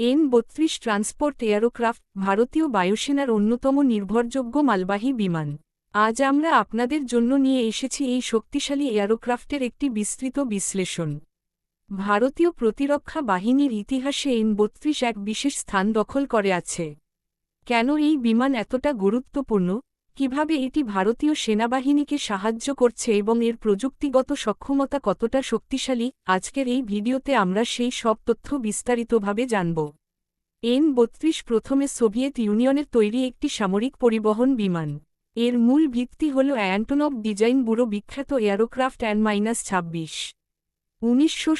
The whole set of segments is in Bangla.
এন বত্রিশ ট্রান্সপোর্ট এয়ারোক্রাফট ভারতীয় বায়ুসেনার অন্যতম নির্ভরযোগ্য মালবাহী বিমান। আজ আমরা আপনাদের জন্য নিয়ে এসেছি এই শক্তিশালী এয়ারোক্রাফটের একটি বিস্তৃত বিশ্লেষণ। ভারতীয় প্রতিরক্ষা বাহিনীর ইতিহাসে এন বত্রিশ এক বিশেষ স্থান দখল করে আছে। কেন এই বিমান এতটা গুরুত্বপূর্ণ? কীভাবে এটি ভারতীয় সেনাবাহিনীকে সাহায্য করছে এবং এর প্রযুক্তিগত সক্ষমতা কতটা শক্তিশালী, আজকের এই ভিডিওতে আমরা সেই সব তথ্য বিস্তারিতভাবে জানব। এন বত্রিশ প্রথমে সোভিয়েত ইউনিয়নের তৈরি একটি সামরিক পরিবহন বিমান। এর মূল ভিত্তি হল অ্যান্টনব ডিজাইন ব্যুরো বিখ্যাত এয়ারোক্রাফট অ্যান্ড মাইনাস ছাব্বিশ। উনিশশো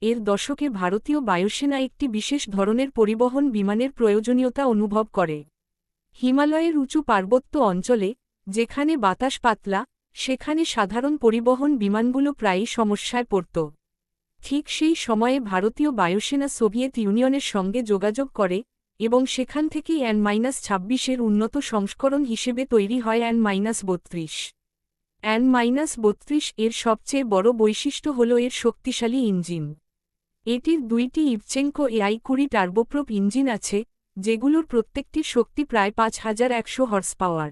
এর দশকে ভারতীয় বায়ুসেনা একটি বিশেষ ধরনের পরিবহন বিমানের প্রয়োজনীয়তা অনুভব করে। হিমালয়ের উঁচু পার্বত্য অঞ্চলে, যেখানে বাতাস পাতলা, সেখানে সাধারণ পরিবহন বিমানগুলো প্রায়ই সমস্যায় পড়ত। ঠিক সেই সময়ে ভারতীয় বায়ুসেনা সোভিয়েত ইউনিয়নের সঙ্গে যোগাযোগ করে এবং সেখান থেকেই অ্যান মাইনাস ছাব্বিশের উন্নত সংস্করণ হিসেবে তৈরি হয় অ্যান মাইনাস বত্রিশ। অ্যান মাইনাস বত্রিশ এর সবচেয়ে বড় বৈশিষ্ট্য হল এর শক্তিশালী ইঞ্জিন। এটির দুইটি ইভচেঙ্কো এআই কুড়ি টার্বোপ্রোপ ইঞ্জিন আছে যেগুলোর প্রত্যেকটির শক্তি প্রায় পাঁচ হাজার একশো হর্স পাওয়ার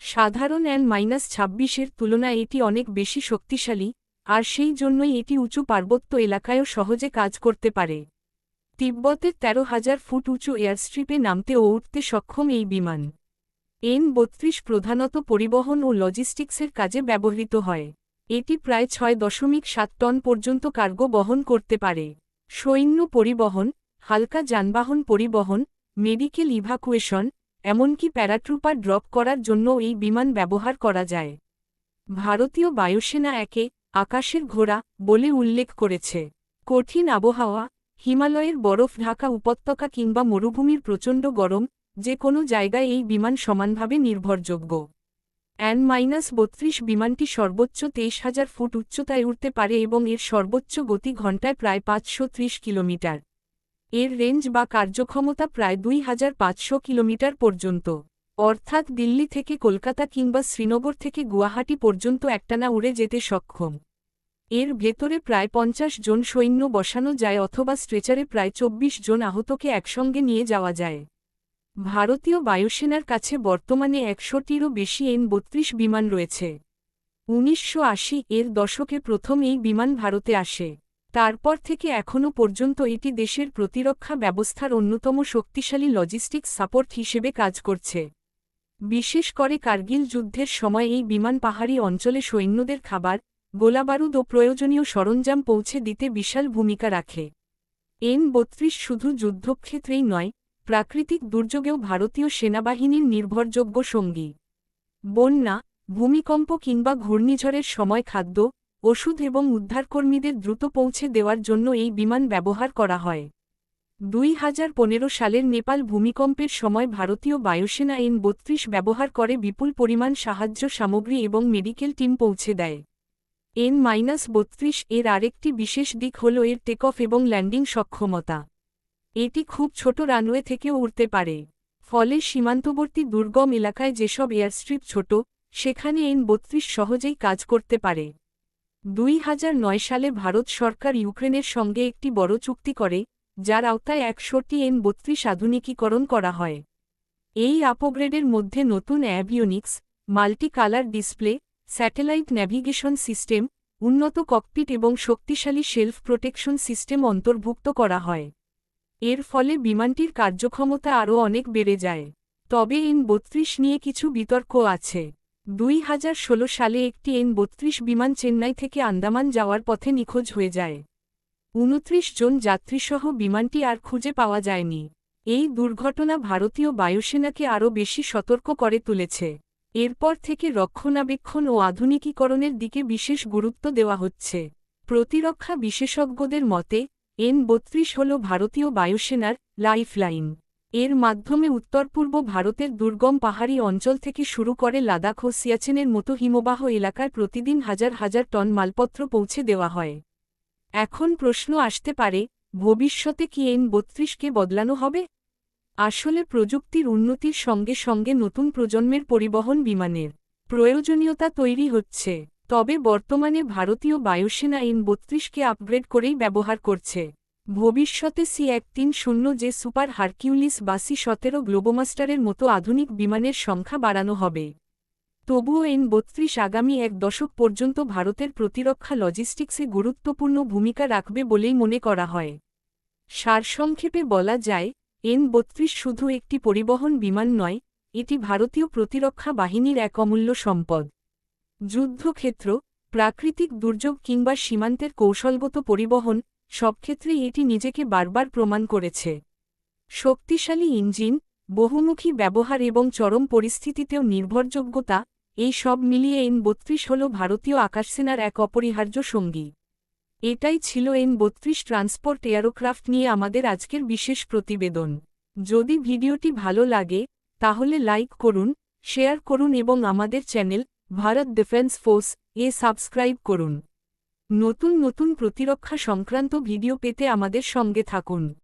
সাধারণ অ্যান মাইনাস ছাব্বিশের তুলনায় এটি অনেক বেশি শক্তিশালী, আর সেই জন্যই এটি উঁচু পার্বত্য এলাকায়ও সহজে কাজ করতে পারে। তিব্বতের তেরো হাজার ফুট উঁচু এয়ারস্ট্রিপে নামতে ও উঠতে সক্ষম এই বিমান। এন বত্রিশ প্রধানত পরিবহন ও লজিস্টিক্সের কাজে ব্যবহৃত হয়। এটি প্রায় ছয় দশমিক সাত টন পর্যন্ত কার্গো বহন করতে পারে। সৈন্য পরিবহন, হালকা যানবাহন পরিবহন মেডিকেল ইভাকুয়েশন, এমনকি প্যারাট্রুপার ড্রপ করার জন্য এই বিমান ব্যবহার করা যায়। ভারতীয় বায়ুসেনা একে আকাশের ঘোড়া বলে উল্লেখ করেছে। কঠিন আবহাওয়া, হিমালয়ের বরফ ঢাকা উপত্যকা কিংবা মরুভূমির প্রচণ্ড গরম যে কোনো জায়গায় এই বিমান সমানভাবে নির্ভরযোগ্য। অ্যান মাইনাস বত্রিশ বিমানটি সর্বোচ্চ তেইশ হাজার ফুট উচ্চতায় উঠতে পারে এবং এর সর্বোচ্চ গতি ঘণ্টায় প্রায় পাঁচশো ত্রিশ কিলোমিটার। এর রেঞ্জ বা কার্যক্ষমতা প্রায় দুই হাজার পাঁচশো কিলোমিটার পর্যন্ত। অর্থাৎ দিল্লি থেকে কলকাতা কিংবা শ্রীনগর থেকে গুয়াহাটি পর্যন্ত একটানা উড়ে যেতে সক্ষম। এর ভেতরে প্রায় পঞ্চাশ জন সৈন্য বসানো যায় অথবা স্ট্রেচারে প্রায় চব্বিশ জন আহতকে একসঙ্গে নিয়ে যাওয়া যায়। ভারতীয় বায়ুসেনার কাছে বর্তমানে একশোটিরও বেশি এন বত্রিশ বিমান রয়েছে। উনিশশো আশি এর দশকে প্রথম এই বিমান ভারতে আসে। তারপর থেকে এখনও পর্যন্ত এটি দেশের প্রতিরক্ষা ব্যবস্থার অন্যতম শক্তিশালী লজিস্টিক্স সাপোর্ট হিসেবে কাজ করছে। বিশেষ করে কার্গিল যুদ্ধের সময় এই বিমান পাহাড়ি অঞ্চলে সৈন্যদের খাবার, গোলাবারুদ ও প্রয়োজনীয় সরঞ্জাম পৌঁছে দিতে বিশাল ভূমিকা রাখে। এন বত্রিশ শুধু যুদ্ধক্ষেত্রেই নয়, প্রাকৃতিক দুর্যোগেও ভারতীয় সেনাবাহিনীর নির্ভরযোগ্য সঙ্গী। বন্যা, ভূমিকম্প কিংবা ঘূর্ণিঝড়ের সময় খাদ্য ওষুধ এবং উদ্ধারকর্মীদের দ্রুত পৌঁছে দেওয়ার জন্য এই বিমান ব্যবহার করা হয়। দুই হাজার পনেরো সালের নেপাল ভূমিকম্পের সময় ভারতীয় বায়ুসেনা এন বত্রিশ ব্যবহার করে বিপুল পরিমাণ সাহায্য সামগ্রী এবং মেডিকেল টিম পৌঁছে দেয়। এন মাইনাস বত্রিশ এর আরেকটি বিশেষ দিক হল এর টেকঅফ এবং ল্যান্ডিং সক্ষমতা। এটি খুব ছোট রানওয়ে থেকেও উড়তে পারে। ফলে সীমান্তবর্তী দুর্গম এলাকায় যেসব এয়ারস্ট্রিপ ছোট, সেখানে এন বত্রিশ সহজেই কাজ করতে পারে। দুই হাজার নয় সালে ভারত সরকার ইউক্রেনের সঙ্গে একটি বড় চুক্তি করে, যার আওতায় একশোটি এন বত্রিশ আধুনিকীকরণ করা হয়। এই আপগ্রেডের মধ্যে নতুন avionics multi colour display, satellite navigation system, উন্নত ককপিট এবং শক্তিশালী শেলফ প্রোটেকশন সিস্টেম অন্তর্ভুক্ত করা হয়। এর ফলে বিমানটির কার্যক্ষমতা আরও অনেক বেড়ে যায়। তবে এন বত্রিশ নিয়ে কিছু বিতর্ক আছে। দুই হাজার ষোলো সালে একটি এন বত্রিশ বিমান চেন্নাই থেকে আন্দামান যাওয়ার পথে নিখোঁজ হয়ে যায়। উনত্রিশ জন যাত্রীসহ বিমানটি আর খুঁজে পাওয়া যায়নি। এই দুর্ঘটনা ভারতীয় বায়ুসেনাকে আরও বেশি সতর্ক করে তুলেছে। এরপর থেকে রক্ষণাবেক্ষণ ও আধুনিকীকরণের দিকে বিশেষ গুরুত্ব দেওয়া হচ্ছে। প্রতিরক্ষা বিশেষজ্ঞদের মতে, এন বত্রিশ হল ভারতীয় বায়ুসেনার লাইফলাইন। এর মাধ্যমে উত্তর পূর্ব ভারতের দুর্গম পাহাড়ি অঞ্চল থেকে শুরু করে লাদাখ ও সিয়াচেনের মতো হিমবাহ এলাকায় প্রতিদিন হাজার হাজার টন মালপত্র পৌঁছে দেওয়া হয়। এখন প্রশ্ন আসতে পারে, ভবিষ্যতে কি এন বত্রিশকে বদলানো হবে? আসলে প্রযুক্তির উন্নতির সঙ্গে সঙ্গে নতুন প্রজন্মের পরিবহন বিমানের প্রয়োজনীয়তা তৈরি হচ্ছে। তবে বর্তমানে ভারতীয় বায়ুসেনা এন বত্রিশকে আপগ্রেড করেই ব্যবহার করছে। ভবিষ্যতে সি এক তিন শূন্য যে সুপার হারকিউলিস বা সি সতেরো গ্লোবোমাস্টারের মতো আধুনিক বিমানের সংখ্যা বাড়ানো হবে। তবুও এন বত্রিশ আগামী এক দশক পর্যন্ত ভারতের প্রতিরক্ষা লজিস্টিক্সে গুরুত্বপূর্ণ ভূমিকা রাখবে বলেই মনে করা হয়। সারসংক্ষেপে বলা যায়, এন বত্রিশ শুধু একটি পরিবহন বিমান নয়, এটি ভারতীয় প্রতিরক্ষা বাহিনীর এক অমূল্য সম্পদ। যুদ্ধক্ষেত্র, প্রাকৃতিক দুর্যোগ কিংবা সীমান্তের কৌশলগত পরিবহন সব ক্ষেত্রেই এটি নিজেকে বারবার প্রমাণ করেছে। শক্তিশালী ইঞ্জিন, বহুমুখী ব্যবহার এবং চরম পরিস্থিতিতেও নির্ভরযোগ্যতা, এই সব মিলিয়ে এন বত্রিশ হল ভারতীয় আকাশসেনার এক অপরিহার্য সঙ্গী। এটাই ছিল এন বত্রিশ ট্রান্সপোর্ট এয়ারোক্রাফট নিয়ে আমাদের আজকের বিশেষ প্রতিবেদন। যদি ভিডিওটি ভালো লাগে, তাহলে লাইক করুন, শেয়ার করুন এবং আমাদের চ্যানেল ভারত ডিফেন্স ফোর্স এ সাবস্ক্রাইব করুন। নতুন নতুন প্রতিরক্ষা সংক্রান্ত ভিডিও পেতে আমাদের সঙ্গে থাকুন।